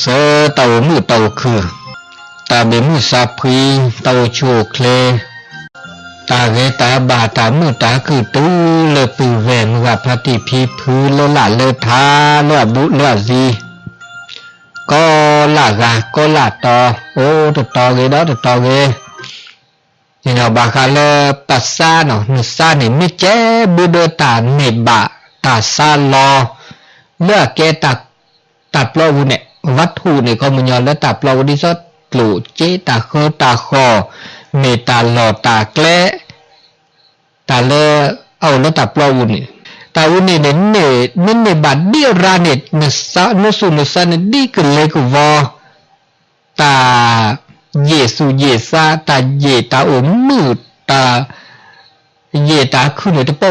เสเต่ามือเต่าคือตาเบมือซาพีเต่าโชเคลตาเกตาบาตามือตาคือตู้เลปือแหวนว่าพระติพีพื้นเลละเลทาเลบุเลซีก็ละกาก็ละตอโอ้ตตอเก đó ตตอเก thì nào bà khá là bà xa nó nó xa này mới chế bư đơ tà nề bà tà xa lo lỡ kê tà tà lo vụ nè vắt hù này không mà nhờ là tà lo đi rót lũ chế tà khơ tà khò mê tà lò tà klé tà lơ ẩu nó tà lo vụ nè tà vụ nè đến nè nên nè bà đi ra nè nó xa nó xù nó xa nè đi cực lê cực vò tà เยสุเยซาตาเยตาโอมือตาเยตาขึ้นเลยตะโป้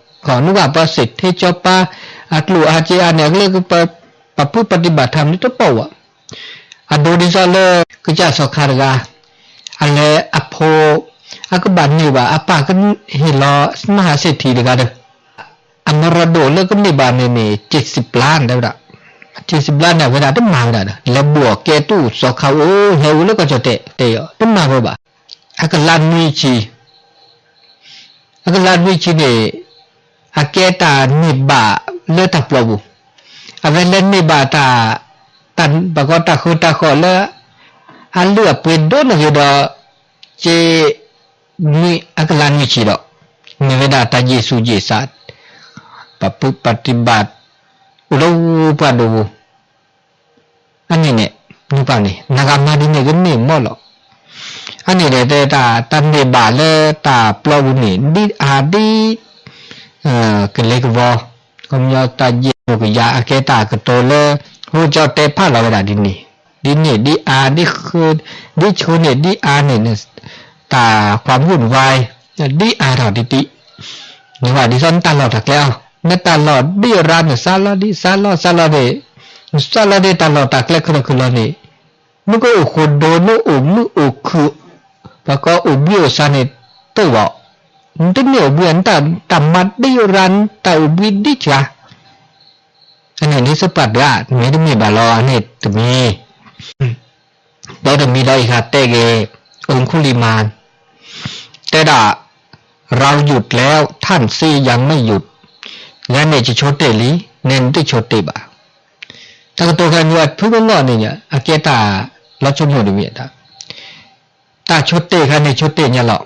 ของนุกว่าประสิทธิ์ที่เจ้าป้าอัตลูอาจีอาเนี่ยเรียกว่าประพฤติปฏิบัติธรรมนี่ตัวเป่าอะอันดูดิซาเลก็จะสอคารกาอันเลอโพอากบันนี่ว่าอปากันเฮลอมหาเศรษฐีเด็กกันเอันมรดกเลิกก็ในบานเนี่เจ็ดสิบล้านได้ละเจ็ดสิบล้านเนี่ยเวลาต้องมาเลาเด้อแล้วบวกเกตู้สอคาโอเฮลเลิกก็จะเตะเตะต้องมาเปบ่าอักลันวิชีอักลันวิชีเนี่ย aketa niba le ta plobu avele niba ta tan bagota khuta khole alu pedo le yodo che ni akalan ni chido ni veda ta yesu ji sa papu patibat ulo padu ani ne ni pa ni naga ma di ne gni mo lo อันนี้เดตาตันเดบาเลตาปลอบุนี่ดิอาดี cái lấy cái vò không nhớ ta gì một cái giá cái ta cái tô lơ hỗ trợ tế phát là ดิ đi nè đi nè đi à đi khơi đi chỗ nè đi à nè nè ta ความวุ่นวายดีอาถอดิติหรือว่าดิซันตาหลอดถักแล้วเนตาหลอดดีรานซาลาดิซาลาซาลาเดซาลาเดตาหลอดตักแล็กคือคือลอนี่มึงก็อุคโดนอุมุอุคืแล้วก็อุบิโอซาเนตัว 这没有缘的，但没得人，但有为的呀。มันไหนนี้สปัดละมีต้องมีบาลอันนี้ตัวมีเราต้องมีได้ค่ะแต่เกองคุลิมาน แต่ด่าเราหยุดแล้วท่านซียังไม่หยุดงั้นเนี่ยจะชดเตลีเน้นที่โชดเตบ่าถ้าตัวการวัดพูดว่านอเนี่ยอาเกตาเราชนหัวดีเวียดตาชดเตค่ะในชดเตเนี่ยหรอก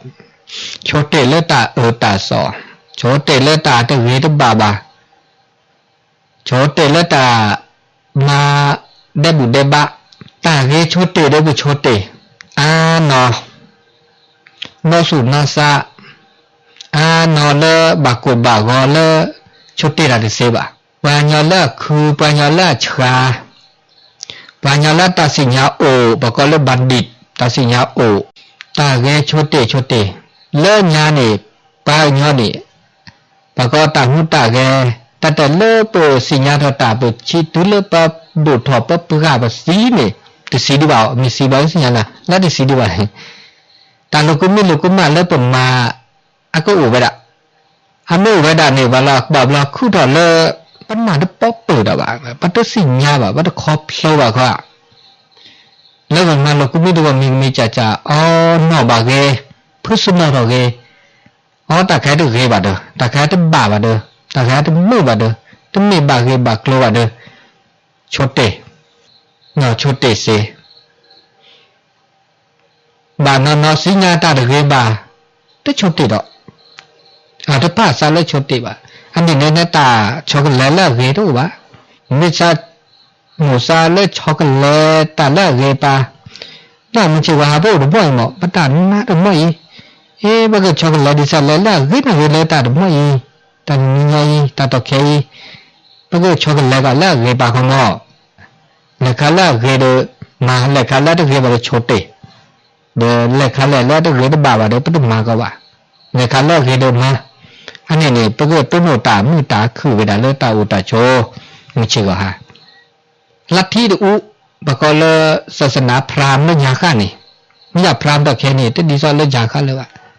เลยบัณฑิตตัดสินยาโอตาแกชุดเตชุดเตเลิญานี่ปัญญานี่ปะก็ตาหุตาแกแต่แต่เลิป လဲညာနေပါညောနေဘကောတာဟုတာကေတတလေပုစိညာထတာပုချီတုလပဘုထောပပုဂဘစီနေတစီဒီပါအမစီပိုင်းစိညာလားလက်တစီဒီပါဟင်တာလကုမီလကုမလက်ပမာအကုဝေဒအမေဝေဒနေဘလာဘဘလာခုတော်လေပမာတပပုတော်ပါပတစိညာပါပတခောဖြောပါခွာလောကမှာလကုမီတော်မိမိချာချာအောနောက်ပါကေ personal vào ghê. Ó ta cái được ghê bà được ta cái tới bà bà được ta cái tới mơ bà được tới mê bà ghê bà kêu bà được chốt tệ nó chốt tệ xê bà nó nó xí nha ta được ghê bà tới chốt tệ đó. À tới bà sao lấy chốt tệ bà. Anh thì nên ta cho cái lấy là ghê đâu bà. Nên sao ngủ sao lấy cho cái lấy ta là ghê bà. 那我们就把它不弄破了，把它拿到没。 เอ้บักช็อกโกแลตดิซาเลล่ากินเวเลตาดมอยตันนิยายตาตอเคยบักช็อกโกแลตกะละเกปาคอนเนาะละกะละเกเดมาละกะละตะเกบะโชเตเดละกะละละตะเกตะบะบะเดปะตุมากะบะละกะละเกเดมาอันนี้นี่ปะกะตุโนตามุตาคือเวดาเลตาอุตาโชมิชิกะฮะลัทธิดูบกอลศาสนาพราหมณ์ญาค่านี่มิยาพราหมณ์ตะเคนี่ตะดิซาเลญาค่าเลวะ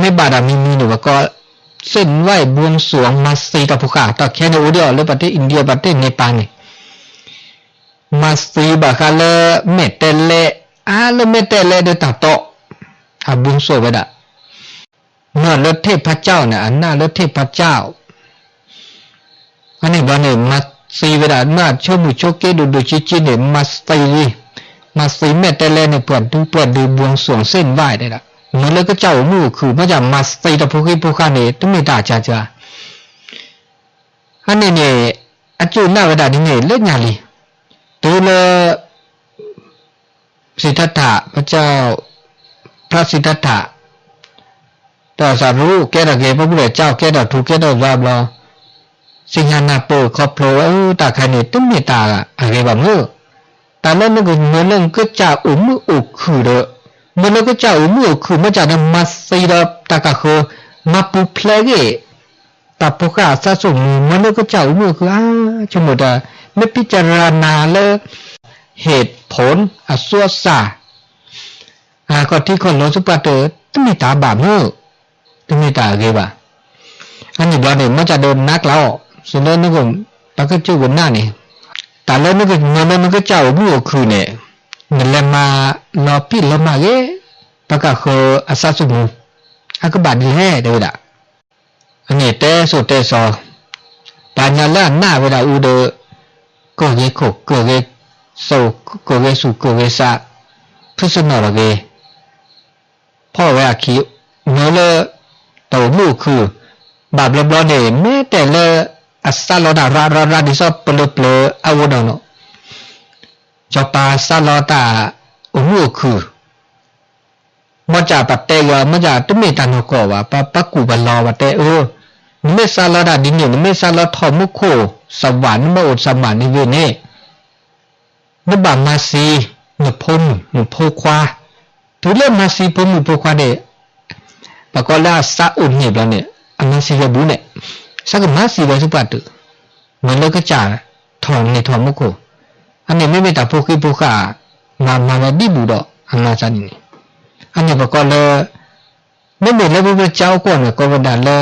ไม่บาดามีมีหนูก็เส้นไหวบวงสวงมาซีตะพุขาต่อแค่ในอุดรหรือประเทศอินเดียประเทศเนปาลเนี่ยมาซีบาคาเลเมเตเลอาเลเมเตเลเดตาโตอาบุงสวงไปดะเนอนรถเทพพระเจ้าเนี่ยอันหน้ารถเทพพระเจ้าอันนี้วันเนี่ยมาซีเวลาเมื่อชั่วมุช่วเกดูดูชิจิเนี่ยมาสีมาซีเมเตเลเนี่ยเปิดดูเปิดดูบวงสวงเส้นไหวได้ละ မလကကြောက်မှုခုမကြမစတိတဖုခိပုခနေတမိတာကြကြအနေနဲ့အကျုနဝဒဒီနေလက်ညာလီဒိုလစိတ္တပကြောက်พระสิทธัตถะต่อสารู้แกตะเกพระพุทธเจ้าแกตะถูกแกตะวาบลอสิงหานาโปครอบโผล่เออตาคันนี่ตุ้มเมตาอะไรแบบนี้แต่แล้วนึกเงินเรื่องก็จะอุ้มอุกคือเด้อ มันก็เจ้ามือคือมาจานั้นมาสีดตากะคือมาปุ๊กเพลเกตาปุกาสะสมมันก็เจ้ามือคืออ้าชมูดะไม่พิจารณาเลยเหตุผลอสวสาอาก็ที่คนลงสุปาเตอร์ต้มีตาบาเมือต้มีตาเกี่ยวกัอันนี้เราเนี่ยมันจะเดินนักเราส่วนนั่นนึกว่าปากก็จู่บนหน้านี่แต่แล้วนึกว่ามันมันก็เจ้ามือคือเนี่ย လမလောပိလမရေပကခောအစစုမှုအကဘာဒီဟဲဒေဒအနေတဲဆိုတဲဆောပါညာလနာဝဒဥဒကိုရေခုကိုရေဆိုကိုရေစုကိုရေစာဖုစနောရကေဖောဝါခိနောလတောမှုခုဘဘလဘလနေမေတဲလအစလောဒရာရာရာဒီဆောပလပလအဝဒနော ดาราราราดิซอปลาวดอนจปาลอตาอุมุคือมจาปเตยมจาตุเมตานกวะปะปะกูบลอวะเตเออนิเมสาลอดาดินนิเมสาลอทอมุโคสวรรค์มอุสมาအမစီရဘူးနဲ့စကမစီပဲစပတ်တူမလကကြထောင်းနေထောင်းမကိုအနေမိမိတာပုခိပုခနာနာမတိဘူးတော့အနာစနေအနေဘကောလေမိမိလည်းဘယ်ကြောက်ကောနဲ့ကောဗဒါလေ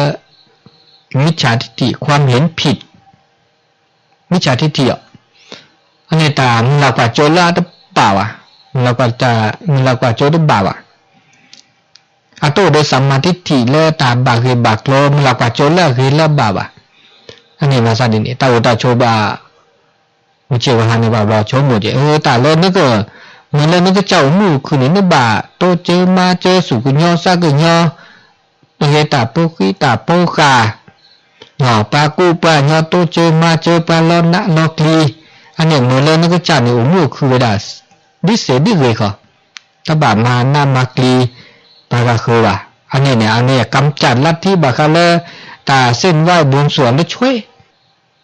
မိချာတိတိความเห็นผิดมิจฉาทิฏฐิอ่ะอันนี้ตามเรากว่าโจลาตป่าวะเรากว่าจะเรากว่าโจตป่าวะအတော့တဲ့သမ္မာတိတိလဲတာဘာခေဘာကလောမလာကချိုလာခေလာဘာဘာအနေမှာစတဲ့နေတာဝတချိုဘာမချေဝဟနေပါဘာ 我借过他那把包，全部借。我打了那个，买了那个胶木，可能那把都遮嘛遮数个鸟啥个鸟，那些打包给打包卡，鸟把古把鸟都遮嘛遮把老那老里，啊，你买了那个胶木木去不打，你谁你会个？他把嘛那嘛里，把个去吧。อันนี้เนี่ยอันนี้กำจัดลัทธิบาคาเลตาเส้นไหวบวงสรวงและช่วย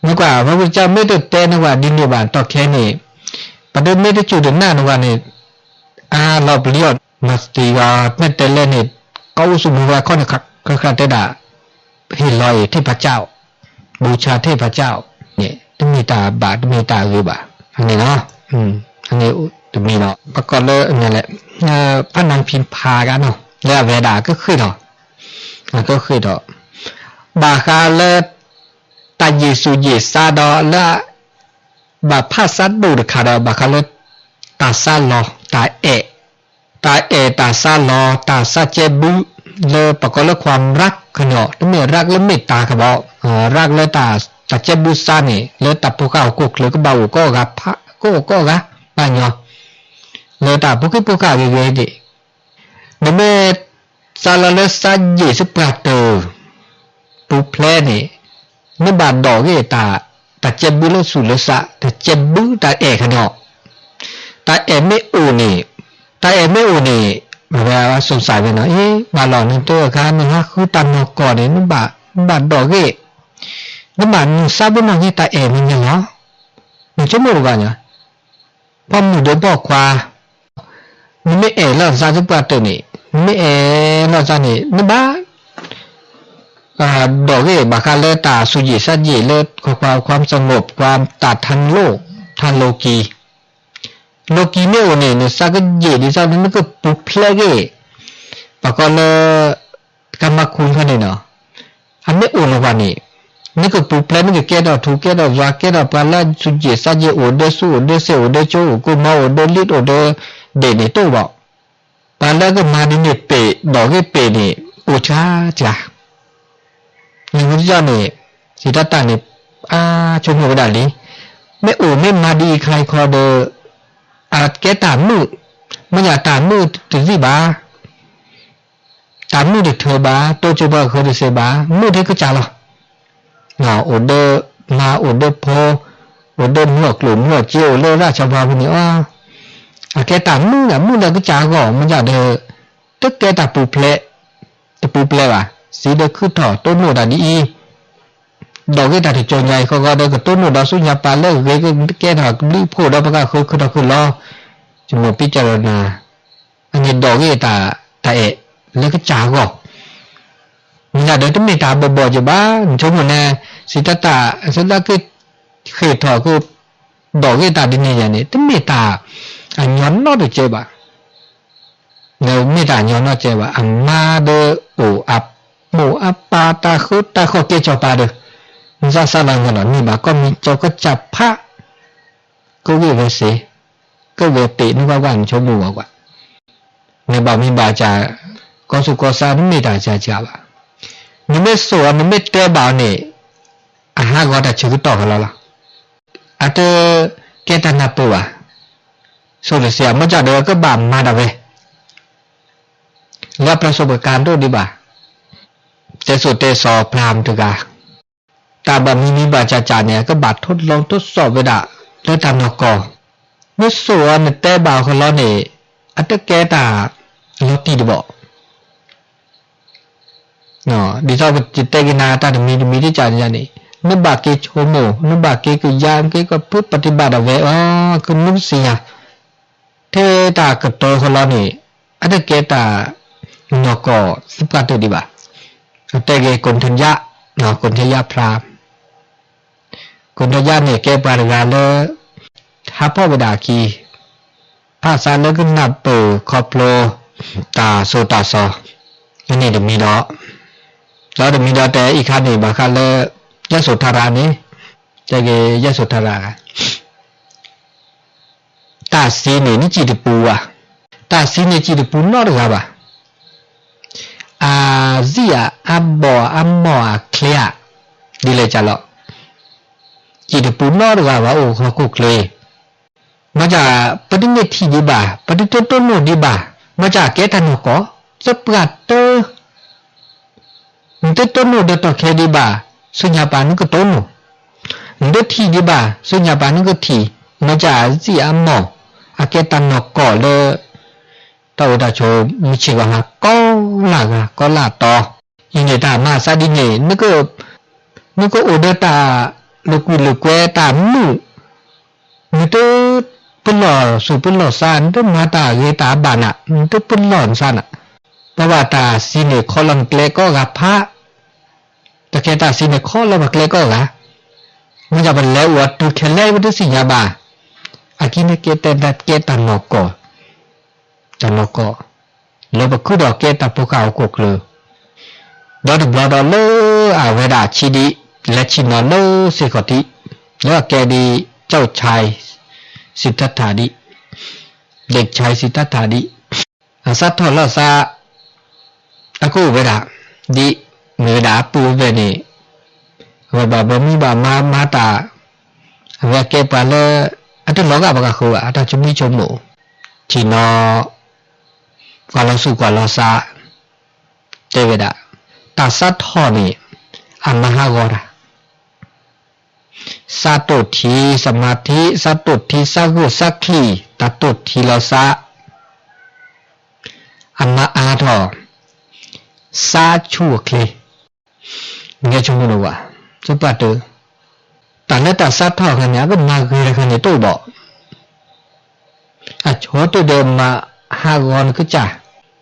นึกว่าพระพุทธเจ้าไม่ได้เต้นว่าดินเดียบานต่อแค่นี้ประเด็นไม่ได้จุดหน้านึกว่านี่อาเราเปลี่ยนมาสติว่าไม่เต้นเล่นนี่ก็อุสุมว่าข้อนี้ก็คาเตดาเห็นลอยเทพเจ้า บูชาเทพเจ้า เนี่ยต้องมีตาบาตมีตาคือบ่าอันนี้เนาะอืม อันนี้ตมีเนาะประกอบเลยนี่แหละพระนันพิมพากันเนาะแล้วเวลาก็คือดอกก็คือกบาคาเลตาเยซูเยซาดอละบาพาสัดดูดคาดบาคาเล ตาซาลอตาเอตาเอตาซาลอตาซาเจบุเลประกอบความรักขนอတမေรักและเมตตาครับอกรักและตาตาเจ็บบุษานี่และตาพวกเขากุกเลยก็เบาก็กับพระก็ก็กับปัญญาและตาพวกที่พวกเขาเวดิเมื่อซาลาเลสัจเยสุปราเตอร์ปูเพลนี่ นบาดอกเกตาตาเจ็บบุลสุลสะตาเจ็บบุตาเอกขนอตาเอไม่อูนี่ตาเอไม่อูนี่ဘယ်ว่าสงสัยไปเนาะเอ๊ะบาหลอกนึงตัวค่ะมันว่าคือตันนก่อนเนี่ยนึบะบาดอกเกนบะนึซาบุนนี่ตาเอมันเนี่ยเนาะมันจะมู่กันเนาะพอมูเดบอกว่ามันไม่เอแล้วซาจุปะตัวนี่ไม่เอแล้วซานี่นบาด อกเกบาคาเลตาสุจิสัจเยเลความความสงบความตัดทันโลกทันโลกีโลกีเนี่ยวันนี้เนี่ยสักเจดีสักนี่ก็ปุเพลเกปะก็เลยกรรมคุณเขาเนี่ยเนาะอันนี้อุ่นวันนี้นี่ก็ปุเพลนี่ก็แก่ดอกถูกแก่ดอกวาแก่ดอกปลาสุจิสัจเจโอเดสูโอเดเซโอเดโจกูมาโอเดลิโอเดเดนี่ตัวบอกปลาก็มาดิเนี่ยเปดอกก็เปเนี่โอชาจ้า ဒီဝိဇ္ဇာနဲ့စိတ္တတနဲ့အာချုံဟောဒါไม่อู่ไม่มาดีใครคอเดออาเกตามืดมันอยากตามมืดถึงสิบาตามมืดเธอบาโตจูบาเคยเสบามือได้ก็จ่าหรอเงาอุดเดอมาอุดเดอพออุดเดอหมวกลุ่มหมวกเจียวเล่ราชบ้านคนนี้อ้ออาเกตามืดอะมืดได้ก็จ่าก่อนมันอยากเดอตึกเกตาปูเพลตะปูเพลวะ xí đơ cứ thỏ cái ta thì cho nhảy không có đâu cái tốt nó đó xuống nhà bà lỡ cái cái cái nào đi phổ đó bà không không đâu không lo. Chúng một biết cho là anh nhìn đó cái ta ta ệ lấy cái trả gọ mình là đấy chúng mình ta bò bò cho ba chúng mình nè. Sĩ ta ta sẽ là cái khởi thọ cái đó cái ta đi này này chúng mình ta anh à, nhón nó được chơi bà? Nếu mình ta nhón nó chơi bà? Anh ma đơ ủ ập. mổ áp ba ta khứ ta khó kia cho ba được ra sao là người nói như bà con mình cho có chạp phá cô về về sĩ cô về tị nó qua quảng cho bù quả người bảo mình bà trả có sự có sao nó mới đã trả trả bà nếu mới sổ nếu mới tê bảo nè à ha gọi là chữ tỏ là là à tê kia ta nạp bù à sau đó sẽ mới trả được các bà mà đã về แล้วประสบการณ์ด้วยดีบ่า แต่สุดเตสอพรามตุกาตาบามีมีบาจาจาเนี่ยก็บาดทดลองทดสอบเวดาแล้วตามนกอเมื่อส่วนแต่บ่าวของเราเนี่ยอัตแกตาเราตีดบอกเนาะဒီတော့จิตเตกินาตามีมีที่จานยันนี่နဘကေချိုမိုနဘကေကယံကေကပုပฏิบัติเวอ๋อကနုစီယเทตากตอขลอนี่อัตเกตานกอสิปะตุดิบา เตเกกุนทัญญะเนาะกุนทัญญะพรามกุณยาเนี่ยแกปารกาเลท้าพ่อเวดากีภาษาเลก็นับเปิคอปโลตาโซตาซออันนี้เดี๋ยวมีเนาะแล้วเดี๋ยวมีเนาแต่อีกขั้นนี่บางขั้นเลยยะสุธารานี่จะเกยะสุธาราตาซีนี่นี่จีตปูอะตาซีนี่จีตปูนอหรือเปล่าอา a zia abo amo a clear dile chalo chỉ được bún nó được vào ổ khó cục lề mà chả bất định thì đi bà bất định tốt nổ đi bà mà chả kế thành nó có rất gạt tơ tôi tốt nổ được tỏ khe đi bà số nhà bà nó cứ tốt nổ tôi thì đi bà số nhà bà nó cứ thì mà chả gì ăn mỏ à kế thành nó có lơ tao đã cho mình chỉ vào hà con là gà có là to nhưng người ta mà xa đi nhỉ nó có nó có order ta lục quỳ lục que ta mù nó tớ bên lò sủ bên lò xa nó tớ mà ta ghê ta bàn ạ nó tớ bên lò xa ạ bà bà ta xin để khó lòng lệ có gà phá ta kê ta xin để khó lòng bạc lệ có gà nó giờ mình lẽ ủa từ khe lẽ với tớ xin nhà bà à kia nó kê tên đặt kê ta ngọc cổ ta ngọc cổ laba kudo keta poka okoklo dodo blodo lo aweda chidi lechino lo sikoti lo kedi chau chai sitathadi เด็กชายสิทธัตถาดิอาสัตทอลาซาอากูเวดาดิเมดาปูเวนีว่าบาบมีบามามาตาว่าเกปาเลอัตลอกาบกาคูอัตชมีชมูชินอ กว่าลสุกว่าลสะเทวดาตัสัทธอนี่อัมมหากระสัตุทีสมาธิสัตุทีสักุสักขีตัตุทีเราซอัมมาอาทอสาชั่วเคลเงี้ยชมุโนวะจะปัตเตอแต่เนี่ยตัสัท่อคันเนี้ยก็มาคือกันเนี้ยตู้บอกอะโชตุเดิมมาห้ากรคือจ่า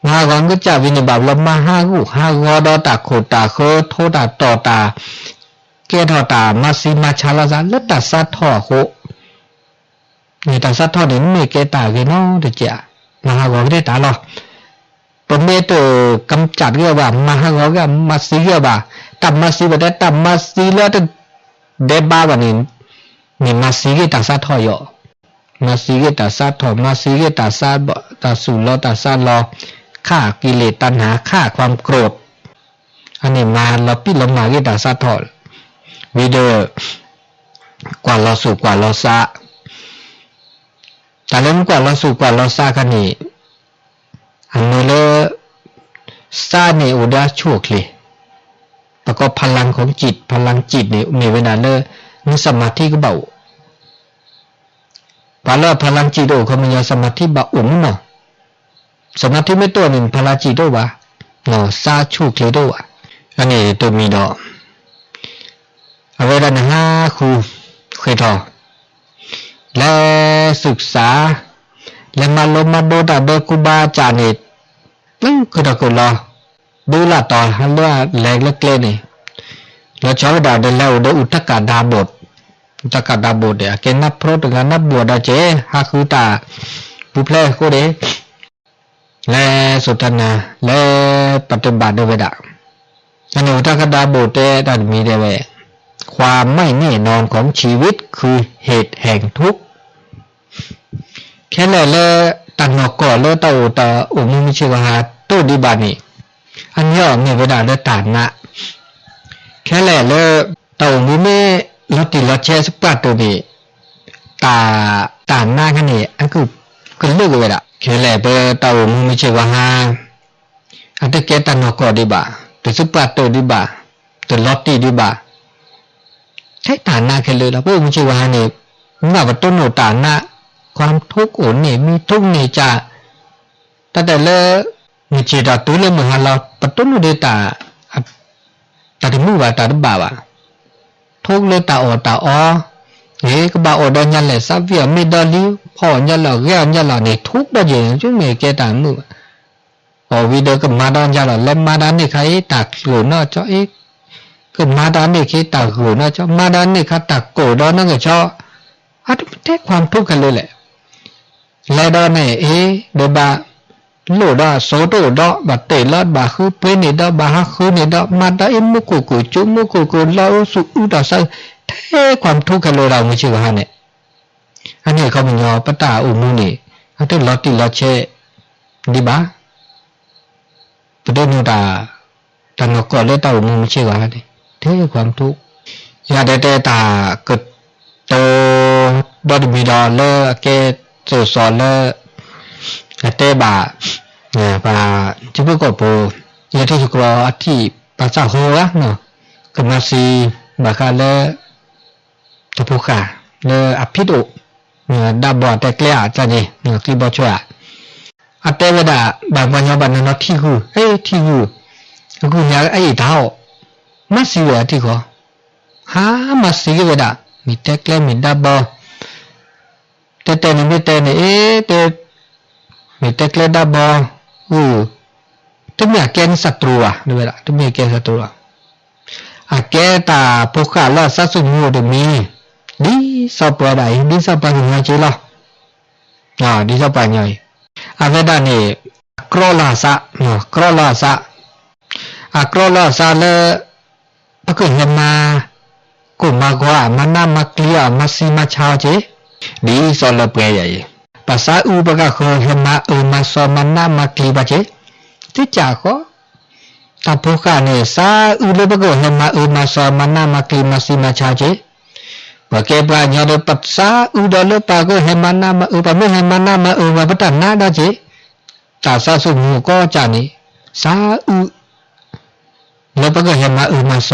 มหา나간 거자 위니 밥람마 하고บ고도 다코다าหก토다 깨토다 마시마 찰라자 르다 사토호เ다사토는 네 깨다 게노 되자 나하고 그래 다로 ผมาซีมตกำจัดเรียกว่ามาฮะเขาก็มาซีเรียกว่าตัมมาซีบ่ได้ตัมมาซีแล้วแต่เดบ้าวันนี้นี่มาซีก็ตัดซาทอยอมาซีก็ตัดซาทอมาซีก็ตัสัาบ่ตัสูรอตัดซารอ ฆ่ากิเลสตัณหาฆ่าความโกรธอันนี้มาเราปิดลมาเกตาสัตว์ทอดวิดีโอกว่าเราสู่กว่าเราซะแต่เล่นกว่าเราสู่กว่าเราซากันนี่อันนี้เลยซาเนอุดาชั่วคลีแล้วก็พลังของจิตพลังจิตเนี่ยมีเวลาเลยมีสมาธิก็เบาพอแล้วพลังจิตโอเขามีสมาธิเบาอุ่นเนาะ สมาธิไม่ตัวหนึ่งพลังจิตโอ้วะเนาะซาชั่วคลีโอ้วะอันนี้ตัวมีดอกเอาไว้ด้านหน้าครูเคยทอและศึกษา และมาลงมาดูแต่เดกูบาจานินั่นคือตะกุลอดูละต่อฮัลโหลแรงเล็กๆนี่แล้วชาวดาเดแล้วเดอุตกาดาบทอุตกาดาบทเดียเกนับโปรตงานับบวดาเจฮาคุตาปุเพลโคเด และสุตนาและปฏิบัติด้วยเวดาอันนี้อุตกดาบทเตดันมีเดเวความไม่แน่นอนของชีวิตคือเหตุแห่งทุกข์แค่นั้นเลตันนอกก่อนเลตาอุตาอุมุมิชิวหาตุดิบานีอันย่อมีเวลาเดตานนะแค่นั้นเลตาอุมุมิลติลเชสปัตตุนีตาตานหน้ากันนี่อันคือคือเลือกเวลา แค่นั้นเปตาอุมุมิชิวหาอันตะเกตันนอกอดิบาตุสุปัตตุดิบาตุลอตติดิบาใช้ฐานะแค่เลยและพระองค์ชีวาเนี่ยว่าว่าต้นโนฐานะ ความทุกข์โอนเนี่ยมีทุกข์เนี่ยจะแต่แต่ละมีจิตตัวเลยมหาเราปต้นโนเดตาตัดมือว่าตัดบ่าวะทุกข์เลยตาออตาอ้อ เฮ้ก็บ่าออดยันเลยสับเวียไม่ดอลิพ่อยันเราแก่ยันเราเนี่ยทุกข์ได้ยังจุ่มเนี่ยแกตามือพอวิดีโอกับมาดอนยันเราเล่มมาดานนี่ใครตักหลุนเนาะเจ้าเอ๊ะก็มาดานนี่คิดตากหูนะเจ้ามาดานนี่คัดตากโกดอนนั่นก็เจ้าอันแท้ความทุกข์กันเลยแหละแล้วดอนนี่เอ๊เดบาโลดาโซโตดอบาเตลอดบาคือเปนี่ดอบาฮักคือนี่ดอมาดาเอ็มมุกุกุจุมุกุกุลาสุอุตาไซ แท้ความทุกข์กันเลยเราไม่เชื่อฮะเนี่ยอันนี้เขาเป็นยอปตาอุมุนี่อันที่ลอติลอเชดีบ้าประเด็นนูดาต่นกก็เลยตาอุมุไม่เชื่อฮะเนี่ย thế ความทุกข์ยาเดเตตาเกิดโตบอดมีดอเลเกตสุสอลเลเตบาเนี่ยปาจิบุกโปยาทุสกรออธิปัสสะโหระเนาะกมาซีบาคาเล ทุกข์ค่ะเนื้ออภิดุเนื้อดาบอดแต่เกลียจานี่เนื้อคลิบอชัวอัตเตวดาบางวันยอบันนนที่หูเฮ้ที่หูกูเนี่ยไอ้ท้าวมาสิวะที่ขอฮามาสิวดามีแต่เกลียมีดาบอเตเตนี่ไม่เตนี่เอ๊เตมีแต่เกลีดาบออู้ตัวเมียแกนศัตรูอะดูเวลาตัวเมียแกนศัตรูอะแกตาพวกข้าล่าสัตว์สุญูเดมี ni sapada ini sapanya jela nah di sapanya aveda ni krola sa no krola sa a krola sa le aku nyama ku magwa mana maklia masi macha je di sola pre ya ye pasa u baga kho nyama u maso mana makli ba je ti cha kho တပုခနဲ့စာဥလဘကောညမဥမဆောမနမကိမစီမချာချေ เจตาซาสุมูก็จานี่ซาอุลบกเฮมาอุมาส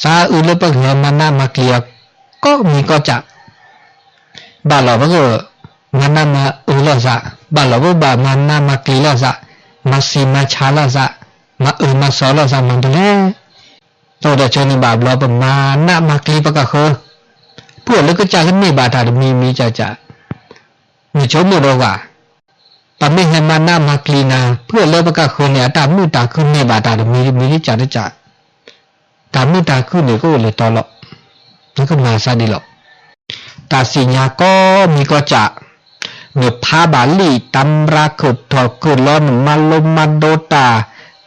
ซาอุลบกเฮมานามาคลีก็มีก็จะบาลบกมานามาอุลซะบาลบกบามานามาคลีลซะมาซีมาชาลซะ ma u ma so lo sa man de to de chen ni ba blo pa ma na ma kli pa ka kho pu le ka cha ni ba ta de mi mi cha cha ni chom mo do ga pa me he ma na ma kli na pu le pa ka kho ne ta mu ta khu ne ba ta de mi mi cha de cha ta mu ta khu ne ko le to lo ni ko ma sa di lo ta si nya ko mi ko cha เนื้อพาบาลีตำราขุดถอดขุดร้อนมาลมมาโดตา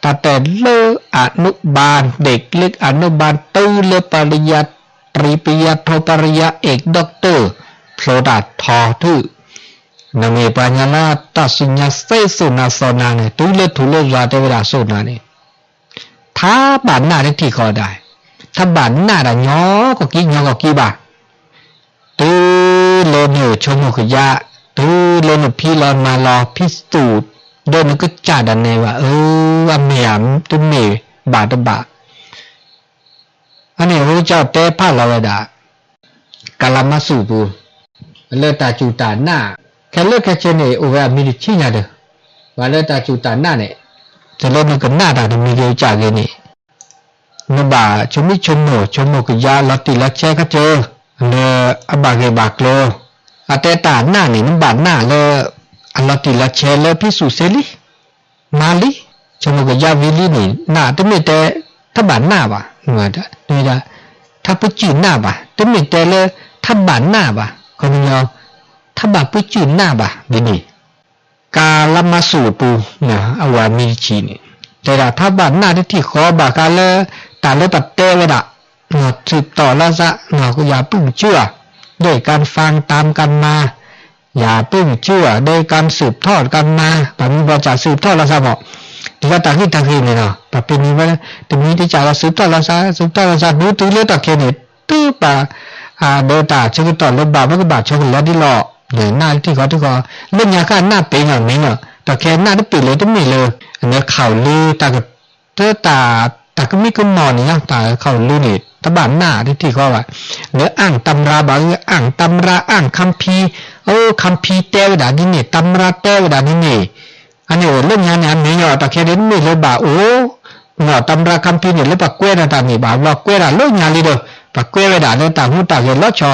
ตาแต่เลออนุบาลเด็กเล็กอนุบาลตู้เลอปริญญา ตรีปริญญาโทปริญญาเอกด็อกเตอร์โพลดาทอทือนามีปัญญาลาตัสิญญาเซสุนาสนาเนี่ยตู้เลทุเลยาเทวดาสุนาเนี่ยถ้าบานหน้าได้ที่ขอได้ ถ้าบานหน้าได้ย้อก็กี่ย้อก็กี่บาตู้เลนเหชมขยะตู้เลนพี่ลอนมารอพิสูจน์ด้วยมันก็จ่าดันในว่าเออว่าเมียมตุ้มเมบาตบา อันนี้พระเจ้าเตพระลาวดากาลมาสูบูเลตาจูตาน้าแค่เลือกแค่เจเนโอเวอร์มิริชินาเดวาเลตาจูตาน้าเนี่ยจะเล่นกันหน้าตาดมีเดียวจากันนี่นบ่าชมิชมโมชมโมกยาลติลัชเชก็เจอเนออบาเกบากโลอาเตตาน้านี่ยนบ่าหน้าเลอลติลัชเช่เลพิสูเซลิมาลิชมโมกยาวิลีนี่หน้าตเมเต ทบานหน้าบ่งาดนี่ดาถ้าปุจิหน้าบ่ตมิเตเลทบานหน้าบ่คนยอทบาปุจิหน้าบ่วินี่กาลมาสูปูนะอวามีชีนี่แต่ถ้าทบานหน้าที่ขอบากาเลตาเลปัตเตวดะงอสืบต่อละซะงอก็อย่าพึ่งเชื่อด้วยการฟังตามกันมา อย่าเพิ่งเชื่อโดยการสืบทอดกันมาปมีประจักษ์สืบทอดเราซะบอก ที่ว่าตาขึ้นตาขึ้นเลยเนาะปะเป็นนี้ว่าตรงนี้ที่จะเราสืบทอเราซะสืบทอเราซะรู้ตัวเลือดตะเคียนเนี่ยตื้อปะอ่าเดตาชื่อต่อรถบามันก็บาดชงแล้วที่หล่อเนี่ยหน้าที่เขาที่เขาเล่นยาฆ่าหน้าเป็นอย่างนี้เนาะตะเคียนหน้าที่ปิดเลยต้องมีเลยอันนี้ข่าวลือตากับเตอตาตาก็มีกุมอนนี่นะตาข่าวลือนี่ตะบานหน้าที่ที่เขาว่าเนื้ออ่างตำราบางอ่างตำราอ่างคัมภีร์โอ้คัมภีร์เต้วดานี่เนี่ยตำราเต้วดานี่เนี่ย อันนี้เรื่องงานเนี่ยนี่ยอตะแค่เด่นไม่เลยบ่าโอ้เนาะตำราคัมภีร์เนี่ยเลยปักเกวนะตานี่บ่าว่าเกวละเรื่องงานเลยเด้อปักเกวดาเนี่ยตาหูต่างเห็นแล้วชอ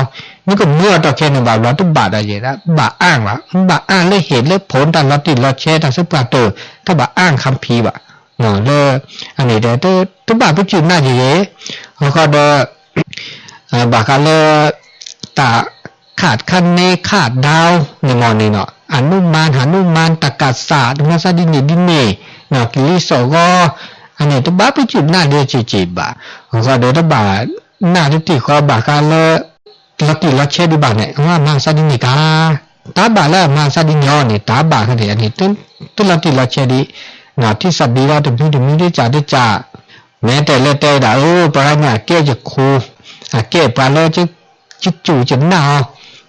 นี่ก็เมื่อตะแค่เนี่ยบ่าว่าตุบาดอะไรนะบ่าอ้างละบ่าอ้างเลยเห็นเลยผลตาลอติลอแช่ตาสุปราเตอร์ถ้าบ่าอ้างคัมภีร์บ่ะเนาะเลยอันนี้เด้อตัวตุบาไปจุดหน้าเย่ๆเขาก็เด้อบ่ากันเลยตาขาดคันเนขาดดาวในมอนนี่เนาะ อนุมานหานุมานตะกัสสะมาซาดินดิเนเนาะกิลิโสก็อันนี้ตัวบ้าไปจุดหน้าเดียวจีจีบะก็เดี๋ยวตัวบ้าหน้าที่ตีคอบากันเลยละติละเชดิบาเนี่ยว่ามาซาดินิกาตาบาแล้วมาซาดินยอนี่ยตาบากันเนี่ยอันนี้ต้นต้นละติละเชดิเนาที่สับบีว่าตรงนี้ตรงนี้ได้จ่าได้จ่าแม้แต่เล่แต่ดาโอ้ปราเนี่ยเกี่ยจะคูอะเกี่ยปลาเลยจะจุจู่จะหนาว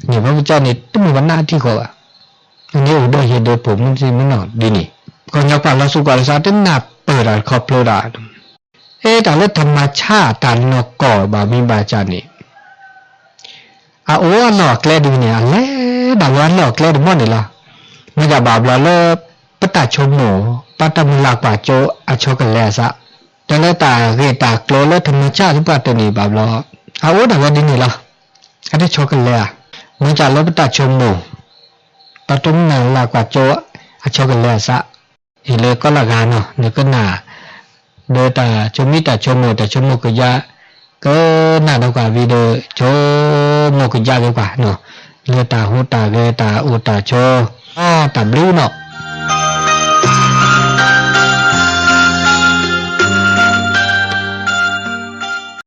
อพิจารณาก็เจอกินมาเนาะก็เจอมีหยามีบะนี่จุเวนั่งนี่อันนี้ทั้งหมดาเนี่ยต้องมีวะนี่พระพุทธเจ้านี่ต้องมีวันหน้าที่เขาอะอันนี้อุดรเหตุโดยผมมันสิมันหนอดีนี่ก็ยกความเราสุกาลสาต้นหนับเปิดอาคอบโลดาเอ๊แต่ลธรรมชาติตานนกก่อบามีบาจานี่อาโอ้หลอกแกลดูเนี่ยแล้ดาวันหลอกแกลดูมั่นี่ละไม่จะบาปละเลปตาชมโหปตมุลากว่าโจอชกันแลซะแต่ละตาเรตาโกลเลธรรมชาติที่ปตนี่บาปละอาโอ้ดาวันดีนี่ละอันนี้ชกันแล้วมันจะลบตัดชมโชกันแลอีเละ ဝန်ကြလောပတချုံမပတုံနံလာကွာကျောအချောကလဲဆာဟီလေကလဂါနောနကနာဒေတာချုံမီတာချုံမတချုံမကရကနာတော့ကဗီဒိုချုံမကရလေကွာနော်လေတာဟိုတာကေတာဥတာချောအာတဘလူးနော်